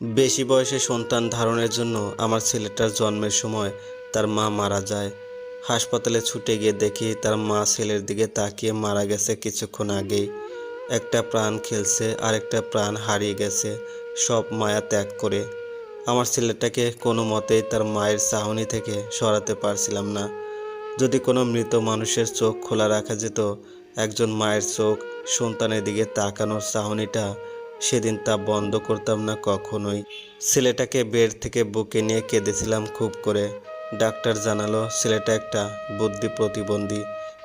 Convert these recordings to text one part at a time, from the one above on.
বেশি বয়সে সন্তান ধারণের জন্য আমার ছেলেটার জন্মের সময় তার মা মারা যায়। হাসপাতালে ছুটে গিয়ে দেখি তার মা ছেলের দিকে তাকিয়ে মারা গেছে কিছুক্ষণ আগেই। একটা প্রাণ খেলছে আর একটা প্রাণ হারিয়ে গেছে, সব মায়া ত্যাগ করে। আমার ছেলেটাকে কোনো মতেই তার মায়ের চাহনি থেকে সরাতে পারছিলাম না। যদি কোনো মৃত মানুষের চোখ খোলা রাখা যেত, একজন মায়ের চোখ সন্তানের দিকে তাকানোর চাহনিটা সেদিন তা বন্ধ করতাম না কখনোই। ছেলেটাকে বেড থেকে বুকে নিয়ে কেঁদেছিলাম খুব করে। ডাক্তার জানালো, ছেলেটা একটা বুদ্ধি প্রতিবন্ধী।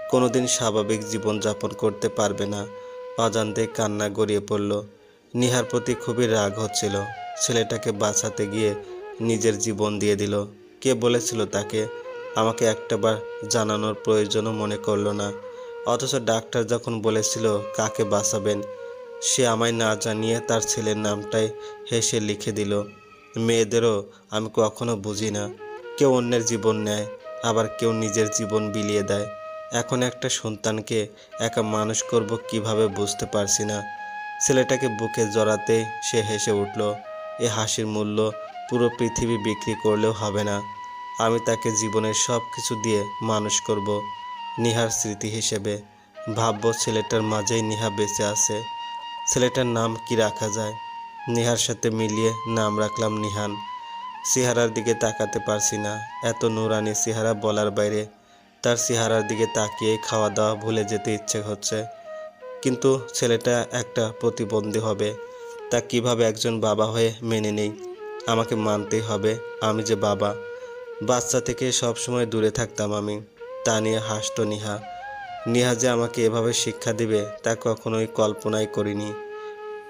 কোনোদিন স্বাভাবিক জীবনযাপন করতে পারবে না। অজান্তে কান্না গড়িয়ে পড়ল। নিহার প্রতি খুবই রাগ হচ্ছিল। ছেলেটাকে বাঁচাতে গিয়ে নিজের জীবন দিয়ে দিল। কে বলেছিল তাকে? আমাকে একটাবার জানানোর প্রয়োজনও মনে করল না। অথচ ডাক্তার যখন বলেছিল, কাকে বাঁচাবেন? সে আমায় না জানিয়ে তার ছেলের নামটাই হেসে লিখে দিল। মেয়েদেরও আমি কখনো বুঝি না। কেউ অন্যের জীবন নেয়, আবার কেউ নিজের জীবন বিলিয়ে দেয়। এখন একটা সন্তানকে একা মানুষ করব কীভাবে বুঝতে পারছি না। ছেলেটাকে বুকে জড়াতে সে হেসে উঠল, এ হাসির মূল্য পুরো পৃথিবী বিক্রি করলেও হবে না। আমি তাকে জীবনের সব কিছু দিয়ে মানুষ করব, নিহার স্মৃতি হিসেবে। ভাবব ছেলেটার মাঝেই নিহা বেঁচে আছে। ছেলেটার নাম কি রাখা যায়? নিহার সাথে মিলিয়ে নাম রাখলাম নিহান। চেহারার দিকে তাকাতে পারছি না। এত নুরানি চেহারা বলার বাইরে তার চেহারার দিকে তাকিয়ে খাওয়া দাওয়া ভুলে যেতে ইচ্ছে হচ্ছে। কিন্তু ছেলেটা একটা প্রতিবন্ধী হবে। তা কীভাবে একজন বাবা হয়ে মেনে নেই? আমাকে মানতেই হবে, আমি যে বাবা। বাচ্চা থেকে সব সময় দূরে থাকতাম আমি। তা নিয়ে হাসতো নিহা। নিহা যে আমাকে এভাবে শিক্ষা দিবে, তা কখনোই কল্পনাই করিনি।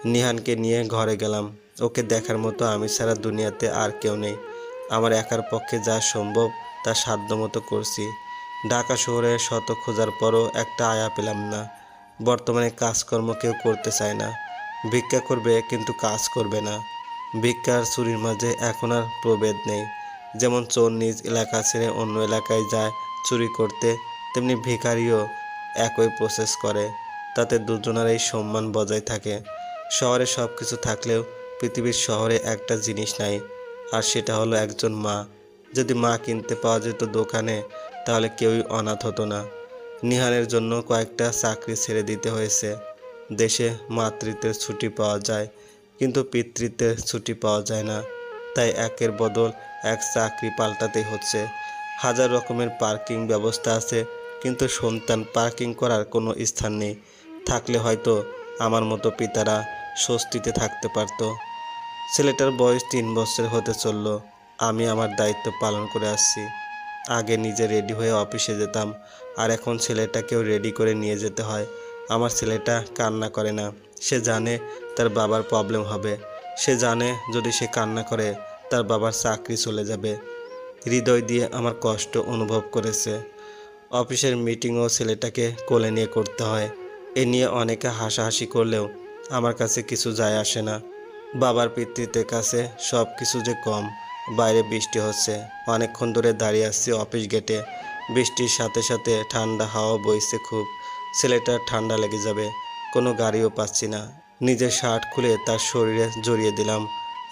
নিহানকে নিয়ে ঘরে গেলাম। ওকে দেখার মতো আমি ছাড়া দুনিয়াতে আর কেউ নেই। আমার একার পক্ষে যা সম্ভব, তা সাধ্যমতো করছি। ঢাকা শহরে শত খোঁজার পরও একটা আয়া পেলাম না। বর্তমানে কাজকর্ম কেউ করতে চায় না। ভিক্ষা করবে কিন্তু কাজ করবে না। ভিক্ষার চুরির মাঝে এখন আর প্রভেদ নেই। যেমন চোর নিজ এলাকা ছেড়ে অন্য এলাকায় যায় চুরি করতে, তেমনি ভিখারিও একই প্রসেস করে, তাতে দুজনেরই সম্মান বজায় থাকে। শহরে সব কিছু থাকলেও পৃথিবীর শহরে একটা জিনিস নাই, আর সেটা হলো একজন মা। যদি মা কিনতে পাওয়া যেত দোকানে, তাহলে কেউই অনাথ হতো না। নিহানের জন্য কয়েকটা চাকরি ছেড়ে দিতে হয়েছে। দেশে মাতৃত্বের ছুটি পাওয়া যায়, কিন্তু পিতৃত্বের ছুটি পাওয়া যায় না। তাই একের বদল এক চাকরি পাল্টাতেই হচ্ছে। হাজার রকমের পার্কিং ব্যবস্থা আছে কিন্তু সন্তান পার্কিং করার কোনো স্থান নেই। থাকলে হয়তো আমার মতো পিতারা স্বস্তিতে থাকতে পারতো। ছেলেটার বয়স তিন বছর হতে চলল। আমি আমার দায়িত্ব পালন করে আসছি। আগে নিজে রেডি হয়ে অফিসে যেতাম, আর এখন ছেলেটাকেও রেডি করে নিয়ে যেতে হয়। আমার ছেলেটা কান্না করে না। সে জানে তার বাবার প্রবলেম হবে। সে জানে যদি সে কান্না করে, তার বাবার চাকরি চলে যাবে। হৃদয় দিয়ে আমার কষ্ট অনুভব করেছে। অফিসের মিটিংও ছেলেটাকে কোলে নিয়ে করতে হয়। এ নিয়ে অনেকে হাসাহাসি করলেও আমার কাছে কিছু যায় আসে না। বাবার পিতৃত্বের কাছে সব কিছু যে কম, বাইরে বৃষ্টি হচ্ছে। অনেকক্ষণ ধরে দাঁড়িয়ে আসছি অফিস গেটে। বৃষ্টির সাথে সাথে ঠান্ডা হাওয়া বইছে খুব। ছেলেটার ঠান্ডা লেগে যাবে, কোনো গাড়িও পাচ্ছি না। নিজের শার্ট খুলে তার শরীরে জড়িয়ে দিলাম।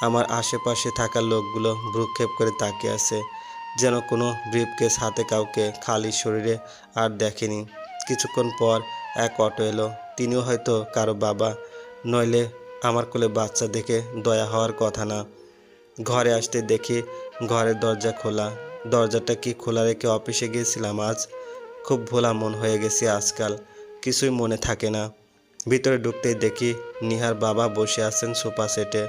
আমার আশেপাশে থাকা লোকগুলো ভ্রুক্ষেপ করে তাকিয়ে আছে। যেন কোনো ব্রিফকেস হাতে কাউকে খালি শরীরে আর দেখেনি। কিছুক্ষণ পর এক অটো এলো। তিনিও হয়তো কারও বাবা, নইলে আমার কোলে বাচ্চা দেখে দয়া হওয়ার কথা না। ঘরে আসতে দেখি ঘরের দরজা খোলা। দরজাটা কি খোলা রেখে অফিসে গিয়েছিলাম আজ? খুব ভোলা মন হয়ে গেছি আজকাল, কিছুই মনে থাকে না। ভিতরে ঢুকতেই দেখি নিহার বাবা বসে আছেন সোফা সেটে।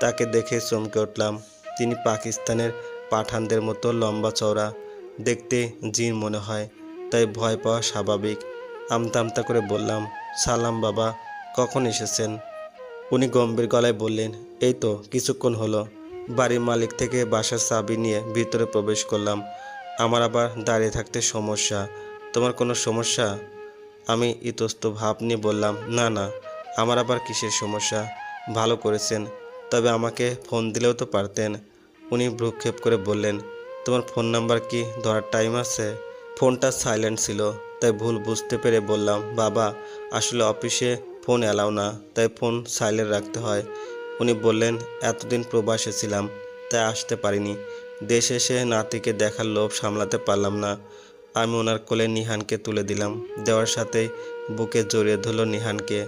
তাকে দেখে চমকে উঠলাম। তিনি পাকিস্তানের পাঠানদের মতো লম্বা চওড়া, দেখতে জিন মনে হয়, তাই ভয় পাওয়া স্বাভাবিক। আমতা আমতা করে বললাম, সালাম বাবা, কখন এসেছেন? উনি গম্ভীর গলায় বললেন, এই তো কিছুক্ষণ হলো। বাড়ির মালিক থেকে বাসার চাবি নিয়ে ভিতরে প্রবেশ করলাম। আমার আবার দাঁড়িয়ে থাকতে সমস্যা। তোমার কোনো সমস্যা? আমি ইতস্ত ভাব নিয়ে বললাম, না না, আমার আবার কিসের সমস্যা? ভালো করেছেন, তবে আমাকে ফোন দিলেও তো পারতেন। উনি ভ্রুক্ষেপ করে বললেন, তোমার ফোন নাম্বার কি? ধরার টাইম আছে? ফোনটা সাইলেন্ট ছিল, তাই ভুল বুঝতে পেরে বললাম, বাবা, আসলে অফিসে ফোন অ্যালাউ না, তাই ফোন সাইলেন্ট রাখতে হয়। উনি বললেন, এতদিন প্রবাসে ছিলাম, তাই আসতে পারিনি। দেশে এসে নাতিকে দেখার লোভ সামলাতে পারলাম না। আমি ওনার কোলে নিহানকে তুলে দিলাম। দেওয়ার সাথে বুকে জড়িয়ে ধরলো নিহানকে।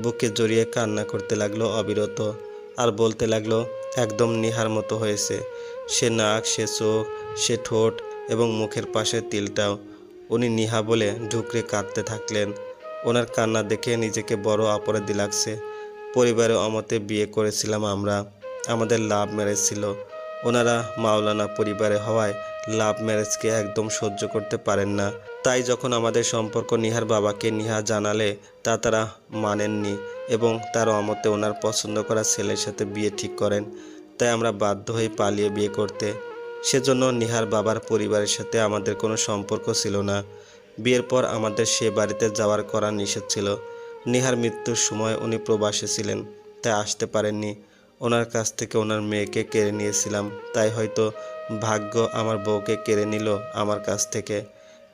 বুকে জড়িয়ে কান্না করতে লাগল অবিরত। আর বলতে লাগল একদম নিহার মতো হয়েছে। সে নাক, সে চোখ, সে ঠোঁট এবং মুখের পাশের তিলটাও। উনি নিহা বলে ঢুকরে কাঁদতে থাকলেন। ওনার কান্না দেখে নিজেকে বড় অপরাধী লাগছে। পরিবারে অমতে বিয়ে করেছিলাম আমরা। আমাদের লাভ ম্যারেজ ছিল। ওনারা মাওলানা পরিবারে হওয়ায় লাভ ম্যারেজকে একদম সহ্য করতে পারেন না। তাই যখন আমাদের সম্পর্ক নিহার বাবাকে নিহা জানালে, তা তারা মানেননি এবং তার অমতে ওনার পছন্দ করা ছেলের সাথে বিয়ে ঠিক করেন। তাই আমরা বাধ্য হয়ে পালিয়ে বিয়ে করতে। সেজন্য নিহার বাবার পরিবারের সাথে আমাদের কোনো সম্পর্ক ছিল না। বিয়ের পর আমাদের সে বাড়িতে যাওয়ার করা নিষেধ ছিল। নিহার মৃত্যুর সময় উনি প্রবাসে ছিলেন, তাই আসতে পারেননি। ওনার কাছ থেকে ওনার মেয়েকে কেড়ে নিয়েছিলাম, তাই হয়তো ভাগ্য আমার বউকে কেড়ে নিল আমার কাছ থেকে।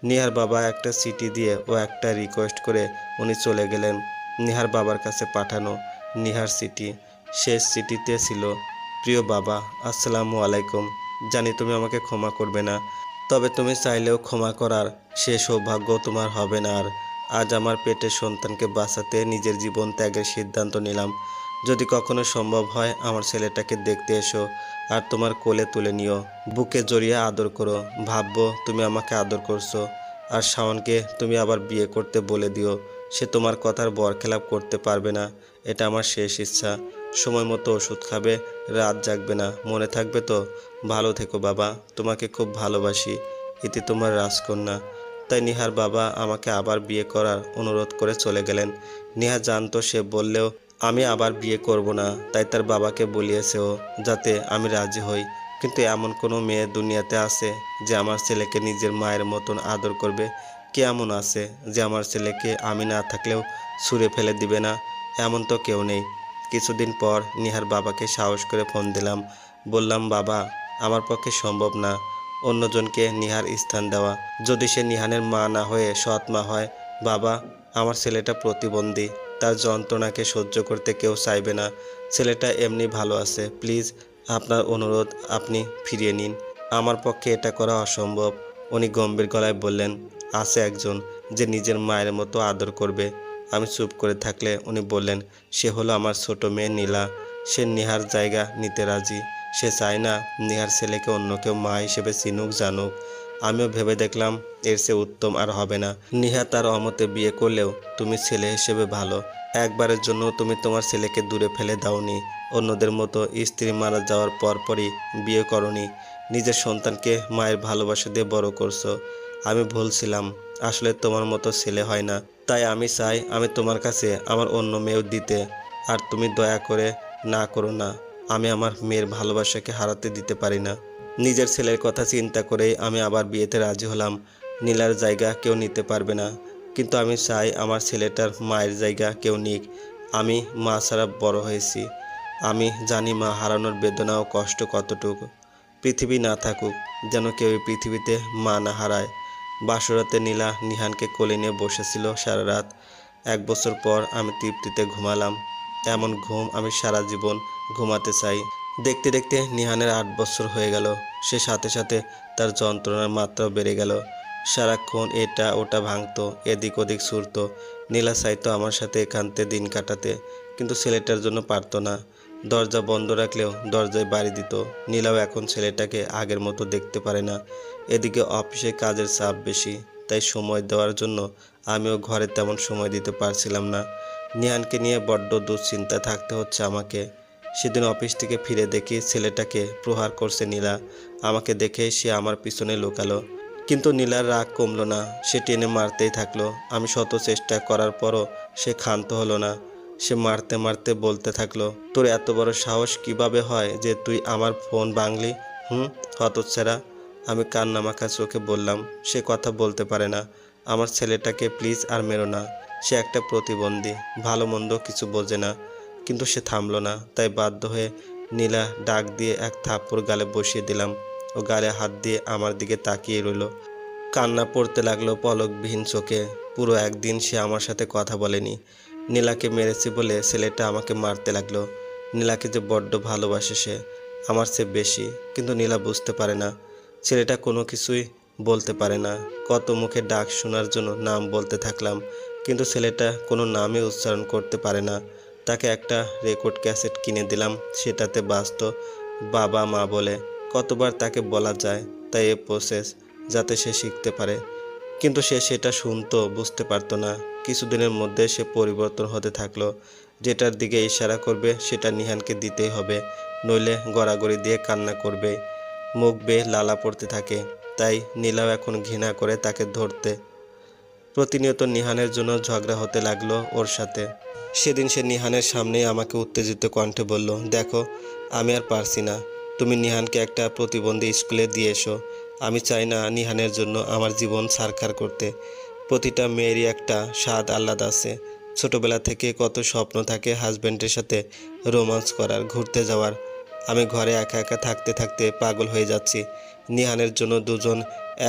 নিহার বাবা একটা সিটি দিয়ে ও একটা রিকোয়েস্ট করে উনি চলে গেলেন নিহার বাবার কাছে পাঠানো নিহার সিটি শেষ সিটিতে ছিল, প্রিয় বাবা, আসসালামু আলাইকুম। জানি তুমি আমাকে ক্ষমা করবে না, তবে তুমি চাইলেও ক্ষমা করার সে সৌভাগ্য তোমার হবে না। আর আজ আমার পেটের সন্তানকে বাঁচাতে নিজের জীবন ত্যাগের সিদ্ধান্ত নিলাম। যদি কখনো সম্ভব হয়, আমার ছেলেটাকে দেখতে এসো আর তোমার কোলে তুলে নিও। বুকে জড়িয়ে আদর করো। ভাববো, তুমি আমাকে আদর করছ। আর শাওনকে তুমি আবার বিয়ে করতে বলে দিও। সে তোমার কথার বরখেলাপ করতে পারবে না। এটা আমার শেষ ইচ্ছা। সময় মতো ওষুধ খাবে, রাত জাগবে না। মনে থাকবে তো? ভালো থেকো বাবা, তোমাকে খুব ভালোবাসি। এতে তোমার রাজকন্যা। তাই নিহার বাবা আমাকে আবার বিয়ে করার অনুরোধ করে চলে গেলেন। নিহা জানতো সে বললেও আমি আবার বিয়ে করব না, তাই তার বাবাকে বলিয়েছে ও যাতে আমি রাজি হই। কিন্তু এমন কোনো মেয়ে দুনিয়াতে আছে যে আমার ছেলেকে নিজের মায়ের মতন আদর করবে? কে এমন আছে যে আমার ছেলেকে আমি না থাকলেও ছুঁড়ে ফেলে দিবে না? এমন তো কেউ নেই। কিছুদিন পর নিহার বাবাকে সাহস করে ফোন দিলাম। বললাম, বাবা, আমার পক্ষে সম্ভব না। অন্যজনকে নিহার স্থান দেওয়া। যদি সে নিহানের মা না হয়ে সৎ মা হয়, বাবা, আমার ছেলেটা প্রতিবন্ধী। তার যন্ত্রণাকে সহ্য করতে কেউ চাইবে না। ছেলেটা এমনি ভালো আছে। প্লিজ, আপনার অনুরোধ আপনি ফিরিয়ে নিন। আমার পক্ষে এটা করা অসম্ভব। উনি গম্ভীর গলায় বললেন, আছে একজন যে নিজের মায়ের মতো আদর করবে। আমি চুপ করে থাকলে উনি বললেন, সে হলো আমার ছোট মেয়ে নীলা। সে নিহার জায়গা নিতে রাজি। সে চায় না নিহার ছেলেকে অন্য কেউ মা হিসেবে চিনুক, জানুক। আমিও ভেবে দেখলাম এর সে উত্তম আর হবে না। নিহা তার অমতে বিয়ে করলেও তুমি ছেলে হিসেবে ভালো। একবারের জন্য তুমি তোমার ছেলেকে দূরে ফেলে দাওনি। অন্যদের মতো স্ত্রী মারা যাওয়ার পরপরই বিয়ে করনি। নিজের সন্তানকে মায়ের ভালোবাসা দিয়ে বড় করছ। আমি ভুলছিলাম আসলে তোমার মতো ছেলে হয় না। তাই আমি চাই আমি তোমার কাছে আমার অন্য মেয়েও দিতে। আর তুমি দয়া করে না করো না। আমি আমার মেয়ের ভালোবাসাকে হারাতে দিতে পারি না। নিজের ছেলের কথা চিন্তা করেই আমি আবার বিয়েতে রাজি হলাম। নীলার জায়গা কেউ নিতে পারবে না। কিন্তু আমি চাই আমার ছেলেটার মায়ের জায়গা কেউ নিক। আমি মা ছাড়া বড় হয়েছি। আমি জানি মা হারানোর বেদনা ও কষ্ট কতটুকু। পৃথিবী না থাকুক, যেন কেউ এই পৃথিবীতে মা না হারায়। বাসরাতে নীলা নিহানকে কোলে নিয়ে বসেছিল সারা রাত। এক বছর পর আমি তৃপ্তিতে ঘুমালাম। এমন ঘুম আমি সারা জীবন ঘুমাতে চাই। দেখতে দেখতে নিহানের আট বছর হয়ে গেল। সে সাথে সাথে তার যন্ত্রণার মাত্রাও বেড়ে গেল। সারাক্ষণ এটা ওটা ভাঙতো, এদিক ওদিক ছুড়তো। নীলা চাইতো আমার সাথে একান্তে দিন কাটাতে, কিন্তু ছেলেটার জন্য পারতো না। দরজা বন্ধ রাখলেও দরজায় বাড়ি দিত। নীলাও এখন ছেলেটাকে আগের মতো দেখতে পারে না। এদিকে অফিসে কাজের চাপ বেশি, তাই সময় দেওয়ার জন্য আমিও ঘরে তেমন সময় দিতে পারছিলাম না। নিহানকে নিয়ে বড্ড দুশ্চিন্তা থাকতে হচ্ছে আমাকে। সেদিন অফিস থেকে ফিরে দেখি ছেলেটাকে প্রহার করছে নীলা। আমাকে দেখে সে আমার পিছনে লুকালো। কিন্তু নীলার রাগ কমলো না। সে টেনে মারতেই থাকল। আমি শত চেষ্টা করার পরও সে ক্ষান্ত হলো না। সে মারতে মারতে বলতে থাকল, তোর এত বড় সাহস কীভাবে হয় যে তুই আমার ফোন ভাঙলি? হুম, হতচ্ছেরা। আমি কান্নামাখা চোখে বললাম, সে কথা বলতে পারে না। আমার ছেলেটাকে প্লিজ আর মেরো না। সে একটা প্রতিবন্ধী। ভালো মন্দ কিছু বোঝে না। কিন্তু সে থামলো না। তাই বাধ্য হয়ে নীলা ডাক দিয়ে এক থাপ্পড় গালে বসিয়ে দিলাম ও গালে হাত দিয়ে আমার দিকে তাকিয়ে রইল। কান্না পড়তে লাগল পলকবিহীন চোখে। পুরো একদিন সে আমার সাথে কথা বলেনি। নীলাকে মেরেছি বলে ছেলেটা আমাকে মারতে লাগল। নীলাকে যে বড্ড ভালোবাসে সে, আমার চেয়ে বেশি। কিন্তু নীলা বুঝতে পারে না। ছেলেটা কোনো কিছুই বলতে পারে না। কত মুখে ডাক শোনার জন্য নাম বলতে থাকলাম। কিন্তু ছেলেটা কোনো নামই উচ্চারণ করতে পারে না। তাকে একটা রেকর্ড ক্যাসেট কিনে দিলাম, সেটাতে বাজত বাবা মা বলে। কতবার তাকে বলা যায় তাই এ প্রসেস যাতে সে শিখতে পারে। কিন্তু সে সেটা শুনতো, বুঝতে পারতো না। কিছুদিনের মধ্যে সে পরিবর্তন হতে থাকল। যেটার দিকে ইশারা করবে, সেটা নিহানকে দিতেই হবে। নইলে গড়াগড়ি দিয়ে কান্না করবে। মুখ বেয়ে লালা পড়তে থাকে। তাই নীলাও এখন ঘৃণা করে তাকে ধরতে। প্রতিনিয়ত নিহানের জন্য ঝগড়া হতে লাগল ওর সাথে। সেদিন সে নিহানের সামনেই আমাকে উত্তেজিত কণ্ঠে বলল, দেখো, আমি আর পারছি না। তুমি নিহানকে একটা প্রতিবন্ধী স্কুলে দিয়ে এসো। আমি চাই না নিহানের জন্য আমার জীবন সারখার করতে। প্রতিটা মেয়েরই একটা স্বাদ আহ্লাদ আছে। ছোটবেলা থেকে কত স্বপ্ন থাকে হাজব্যান্ডের সাথে রোমান্স করার, ঘুরতে যাওয়ার। আমি ঘরে একা একা থাকতে থাকতে পাগল হয়ে যাচ্ছি। নিহানের জন্য দুজন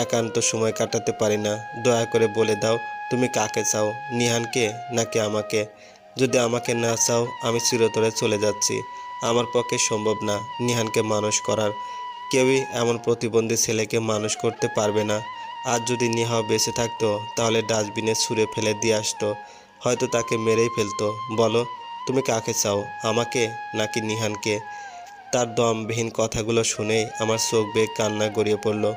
একান্ত সময় কাটাতে পারি না। দয়া করে বলে দাও, তুমি কাকে চাও, নিহানকে নাকি আমাকে? যদি আমাকে না চাও, আমি চিরতরে চলে যাচ্ছি। আমার পক্ষে সম্ভব না নিহানকে মানুষ করার। কেউই এমন প্রতিবন্ধী ছেলেকে মানুষ করতে পারবে না। আর যদি নিহাও বেঁচে থাকতো, তাহলে ডাস্টবিনে ছুঁড়ে ফেলে দিয়ে আসতো। হয়তো তাকে মেরেই ফেলতো। বলো, তুমি কাকে চাও, আমাকে নাকি নিহানকে? তার দমবিহীন কথাগুলো শুনেই আমার চোখ বেয়ে কান্না গড়িয়ে পড়ল।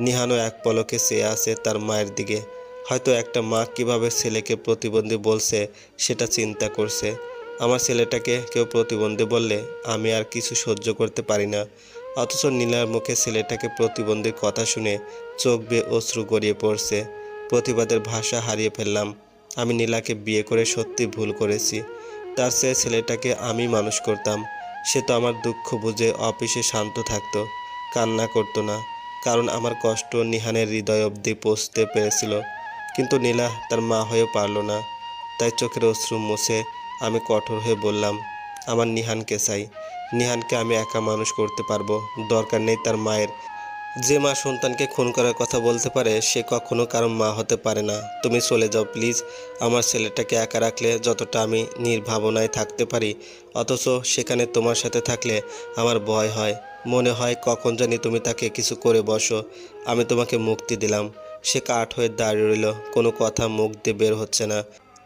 নিহানও এক পলকে চেয়ে আছে তার মায়ের দিকে। হয়তো একটা মা কীভাবে ছেলেকে প্রতিবন্ধী বলছে সেটা চিন্তা করছে। আমার ছেলেটাকে কেউ প্রতিবন্ধী বললে আমি আর কিছু সহ্য করতে পারি না। অথচ নীলার মুখে ছেলেটাকে প্রতিবন্ধীর কথা শুনে চোখ বেয়ে অশ্রু গড়িয়ে পড়ছে। প্রতিবাদের ভাষা হারিয়ে ফেললাম। আমি নীলাকে বিয়ে করে সত্যি ভুল করেছি। তার চেয়ে ছেলেটাকে আমি মানুষ করতাম। সে তো আমার দুঃখ বুঝে অফিসে শান্ত থাকতো, কান্না করতো না। কারণ আমার কষ্ট নিহানের হৃদয় অবধি পৌঁছতে পেরেছিল। কিন্তু নীলা তার মা হয়েও পারল না। তাই চোখের অশ্রু মুছে আমি কঠোর হয়ে বললাম, আমার নিহানকে চাই। নিহানকে আমি একা মানুষ করতে পারব। দরকার নেই তার মায়ের। যে মা সন্তানকে খুন করার কথা বলতে পারে, সে কখনো কারও মা হতে পারে না। তুমি চলে যাও, প্লিজ। আমার ছেলেটাকে একা রাখলে যতটা আমি নির্ভাবনায় থাকতে পারি, অথচ সেখানে তোমার সাথে থাকলে আমার ভয় হয়। মনে হয় কখন জানি তুমি তাকে কিছু করে বসো। আমি তোমাকে মুক্তি দিলাম। সে কাঠ হয়ে দাঁড়িয়ে রইল। কোনো কথা মুখ দিয়ে বের হচ্ছে না।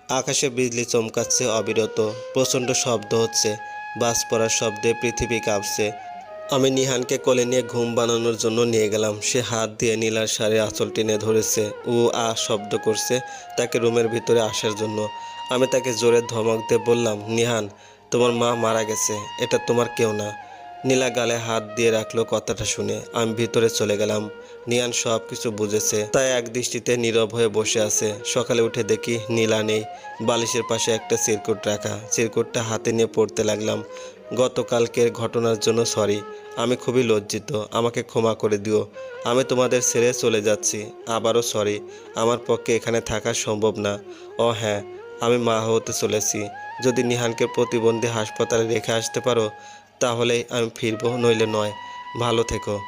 আকাশে বিজলি চমকাচ্ছে, অবিরত, প্রচণ্ড শব্দ হচ্ছে বাস পড়ার শব্দে পৃথিবী কাঁপছে। আমি নিহানকে কোলে নিয়ে ঘুম বানানোর জন্য নিয়ে গেলাম। সে হাত দিয়ে নীলার সারে আঁচল টেনে ধরেছে। ও আ শব্দ করছে তাকে রুমের ভিতরে আসার জন্য। আমি তাকে জোরে ধমক দিয়ে বললাম, নিহান, তোমার মা মারা গেছে। এটা তোমার কেউ না। নীলা গালে হাত দিয়ে রাখল কথাটা শুনে। আমি ভিতরে চলে গেলাম। নিয়ান সব কিছু বুঝেছে। তাই এক দৃষ্টিতে নীরব হয়ে বসে আছে। সকালে উঠে দেখি নীলা নেই। বালিশের পাশে একটা চিরকুট রাখা। চিরকুটটা হাতে নিয়ে পড়তে লাগলাম। গতকালকের ঘটনার জন্য সরি। আমি খুবই লজ্জিত। আমাকে ক্ষমা করে দিও। আমি তোমাদের ছেড়ে চলে যাচ্ছি। আবারও সরি। আমার পক্ষে এখানে থাকা সম্ভব না। ও হ্যাঁ আমি মা হতে চলেছি। যদি নিহানকে প্রতিবন্ধী হাসপাতালে রেখে আসতে পারো, তাহলেই আমি ফিরবো, নইলে নয়। ভালো থেকো।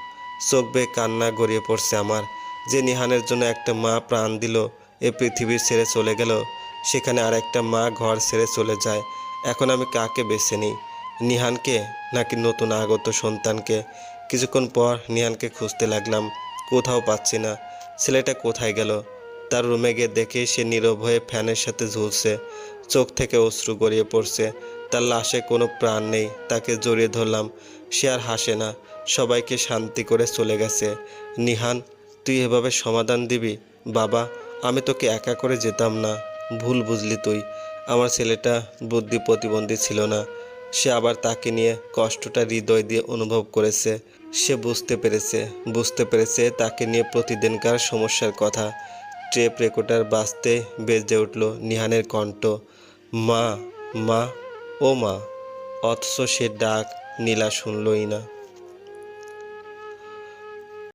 চোখ বেয়ে কান্না গড়িয়ে পড়ছে আমার। যে নিহানের জন্য একটা মা প্রাণ দিল, এ পৃথিবীর ছেড়ে চলে গেল। সেখানে আর একটা মা ঘর ছেড়ে চলে যায়। এখন আমি কাকে বেছে নিই? নিহানকে নাকি নতুন আগত সন্তানকে? কিছুক্ষণ পর নিহানকে খুঁজতে লাগলাম, কোথাও পাচ্ছি না। ছেলেটা কোথায় গেল? তার রুমে গিয়ে দেখে সে নীরব হয়ে ফ্যানের সাথে ঝুলছে। চোখ থেকে অশ্রু গড়িয়ে পড়ছে। তার লাশে কোনো প্রাণ নেই, তাকে জড়িয়ে ধরলাম। সে আর হাসে না। সবাইকে শান্তি করে চলে গেছে। নিহান, তুই এভাবে সমাধান দিবি? বাবা, আমি তোকে একা করে যেতাম না। ভুল বুঝলি তুই। আমার ছেলেটা বুদ্ধি প্রতিবন্ধী ছিল না। সে আবার তাকে নিয়ে কষ্টটা হৃদয় দিয়ে অনুভব করেছে। সে বুঝতে পেরেছে বুঝতে পেরেছে তাকে নিয়ে প্রতিদিনকার সমস্যার কথা। ট্রেপ রেকর্ডার বাজতে বেজে উঠল নিহানের কণ্ঠ। মা মা, ও মা। অথচ সে ডাক নীলা শুনলই না।